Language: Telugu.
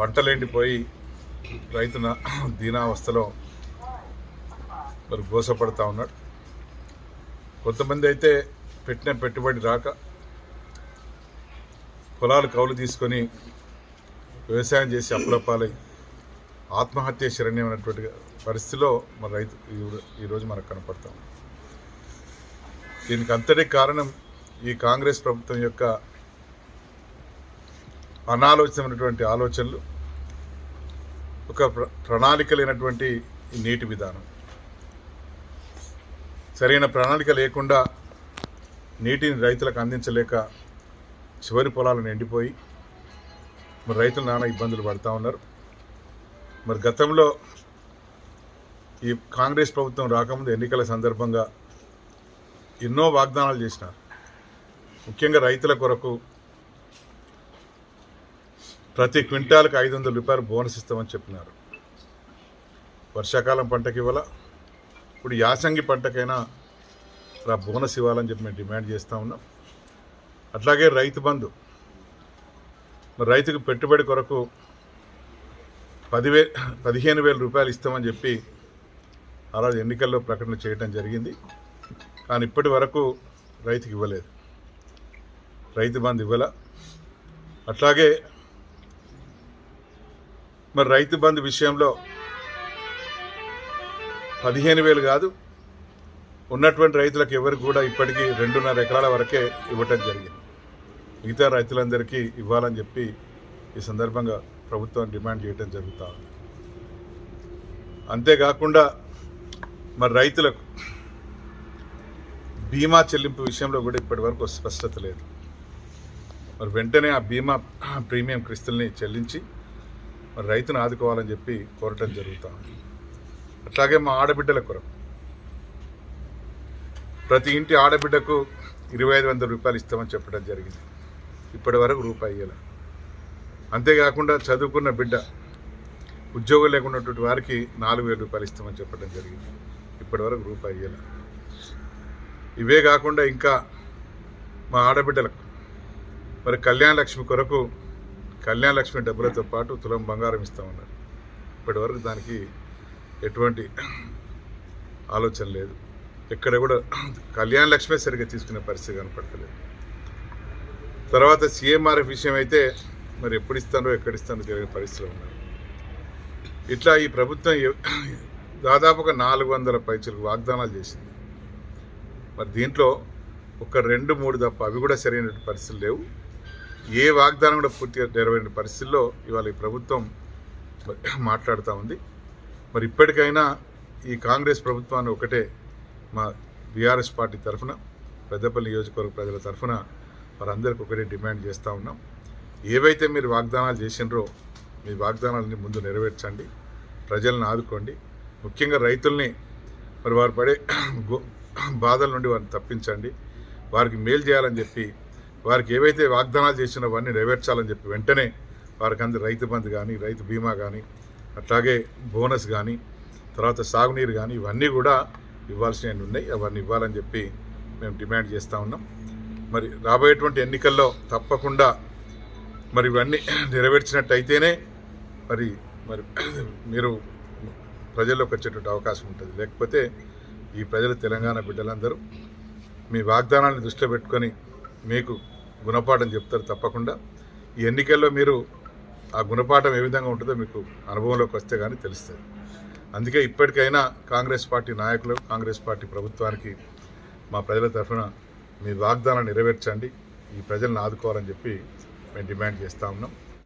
పంటలు ఎండిపోయి దీనావస్థలో మరి గోసపడతా ఉన్నాడు. కొంతమంది అయితే పెట్టిన పెట్టుబడి రాక పొలాలు కౌలు తీసుకొని వ్యవసాయం చేసి అప్పులపాలై ఆత్మహత్య శరణ్యమైనటువంటి పరిస్థితిలో మన రైతు ఈ- ఈరోజు మనకు కనపడతాం దీనికి అంతటి కారణం ఈ కాంగ్రెస్ ప్రభుత్వం యొక్క అనాలోచితమైనటువంటి ఆలోచనలు ఒక ప్ర- ప్రణాళిక లేనటువంటి ఈ నీటి విధానం. సరైన ప్రణాళిక లేకుండా నీటిని రైతులకు అందించలేక చివరి పొలాలను ఎండిపోయి మరి రైతులు నానా ఇబ్బందులు పడుతూ ఉన్నారు. మరి గతంలో ఈ కాంగ్రెస్ ప్రభుత్వం రాకముందు ఎన్నికల సందర్భంగా ఎన్నో వాగ్దానాలు చేసినారు. ముఖ్యంగా రైతుల కొరకు ప్రతి క్వింటాల్కి ఐదు వందల రూపాయలు బోనస్ ఇస్తామని చెప్పినారు. వర్షాకాలం పంటకి ఇవ్వాల? ఇప్పుడు యాసంగి పంటకైనా ఆ బోనస్ ఇవ్వాలని చెప్పి మేము డిమాండ్ చేస్తూ ఉన్నాం. అట్లాగే రైతు బంధు. మరి రైతుకు పెట్టుబడి కొరకు పదివే పదిహేను వేల రూపాయలు ఇస్తామని చెప్పి ఆ రోజు ఎన్నికల్లో ప్రకటన చేయడం జరిగింది. కానీ ఇప్పటి వరకు రైతుకి ఇవ్వలేదు. రైతు బంధు ఇవ్వల? అట్లాగే మరి రైతు బంధు విషయంలో పదిహేను వేలు కాదు ఉన్నటువంటి రైతులకు ఎవరికి కూడా ఇప్పటికీ రెండున్నర ఎకరాల వరకే ఇవ్వటం జరిగింది. మిగతా రైతులందరికీ ఇవ్వాలని చెప్పి ఈ సందర్భంగా ప్రభుత్వం డిమాండ్ చేయడం జరుగుతూ ఉంది. అంతేకాకుండా మరి రైతులకు బీమా చెల్లింపు విషయంలో కూడా ఇప్పటి వరకు స్పష్టత లేదు. మరి వెంటనే ఆ బీమా ప్రీమియం క్రిస్తుల్ని చెల్లించి మరి రైతును ఆదుకోవాలని చెప్పి కోరటం జరుగుతూ ఉంది. అట్లాగే మా ఆడబిడ్డల కొరకు ప్రతి ఇంటి ఆడబిడ్డకు ఇరవై ఐదు వందల రూపాయలు ఇస్తామని చెప్పడం జరిగింది. ఇప్పటి వరకు రూపాయి ఇవ్వాలి అంతేకాకుండా చదువుకున్న బిడ్డ ఉద్యోగం లేకున్నటువంటి వారికి నాలుగు వేల రూపాయలు ఇస్తామని చెప్పడం జరిగింది. ఇప్పటి వరకు రూపాయి ఇవ్వాలి ఇవే కాకుండా ఇంకా మా ఆడబిడ్డలకు మరి కళ్యాణ లక్ష్మి కొరకు కళ్యాణ లక్ష్మి డబ్బులతో పాటు తులం బంగారం ఇస్తామన్నారు ఇప్పటి వరకు దానికి ఎటువంటి ఆలోచన లేదు. ఎక్కడ కూడా కళ్యాణ లక్ష్మి సరిగ్గా తీసుకునే పరిస్థితి కనపడతలేదు. తర్వాత సీఎంఆర్ఎఫ్ విషయం అయితే మరి ఎప్పుడు ఇస్తానో ఎక్కడ ఇస్తానో తెలియని పరిస్థితిలో ఉన్నారు. ఇట్లా ఈ ప్రభుత్వం దాదాపుగా నాలుగు వందల పైచలకు వాగ్దానాలు చేసింది. మరి దీంట్లో ఒక రెండు మూడు తప్ప అవి కూడా సరైన పరిస్థితులు లేవు. ఏ వాగ్దానం కూడా పూర్తిగా నెరవేరిన పరిస్థితుల్లో ఇవాళ ఈ ప్రభుత్వం మాట్లాడుతూ ఉంది. మరి ఇప్పటికైనా ఈ కాంగ్రెస్ ప్రభుత్వాన్ని ఒకటే మా బీఆర్ఎస్ పార్టీ తరఫున పెద్దపల్లి నియోజకవర్గ ప్రజల తరఫున వారందరికీ ఒకటే డిమాండ్ చేస్తూ ఉన్నాం. ఏవైతే మీరు వాగ్దానాలు చేసినారో మీ వాగ్దానాలని ముందు నెరవేర్చండి ప్రజలను ఆదుకోండి. ముఖ్యంగా రైతుల్ని మరి వారు పడే బాధల నుండి వారిని తప్పించండి. వారికి మేలు చేయాలని చెప్పి వారికి ఏవైతే వాగ్దానాలు చేసినవన్నీ నెరవేర్చాలని చెప్పి వెంటనే వారికి అందరు రైతు బంధు కానీ రైతు బీమా కానీ అట్లాగే బోనస్ కానీ తర్వాత సాగునీరు కానీ ఇవన్నీ కూడా ఇవ్వాల్సినవి ఉన్నాయి. అవన్నీ ఇవ్వాలని చెప్పి మేము డిమాండ్ చేస్తూ ఉన్నాం. మరి రాబోయేటువంటి ఎన్నికల్లో తప్పకుండా మరి ఇవన్నీ నెరవేర్చినట్టయితేనే మరి మరి మీరు ప్రజల్లోకి వచ్చేటువంటి అవకాశం ఉంటుంది. లేకపోతే ఈ ప్రజలు తెలంగాణ బిడ్డలందరూ మీ వాగ్దానాన్ని దృష్టిలో పెట్టుకొని మీకు గుణపాఠం చెప్తారు తప్పకుండా. ఈ ఎన్నికల్లో మీరు ఆ గుణపాఠం ఏ విధంగా ఉంటుందో మీకు అనుభవంలోకి వస్తే కానీ తెలుస్తుంది. అందుకే ఇప్పటికైనా కాంగ్రెస్ పార్టీ నాయకులు కాంగ్రెస్ పార్టీ ప్రభుత్వానికి మా ప్రజల తరఫున మీ వాగ్దానాన్ని నెరవేర్చండి. ఈ ప్రజలను ఆదుకోవాలని చెప్పి మేము డిమాండ్ చేస్తూ ఉన్నాం.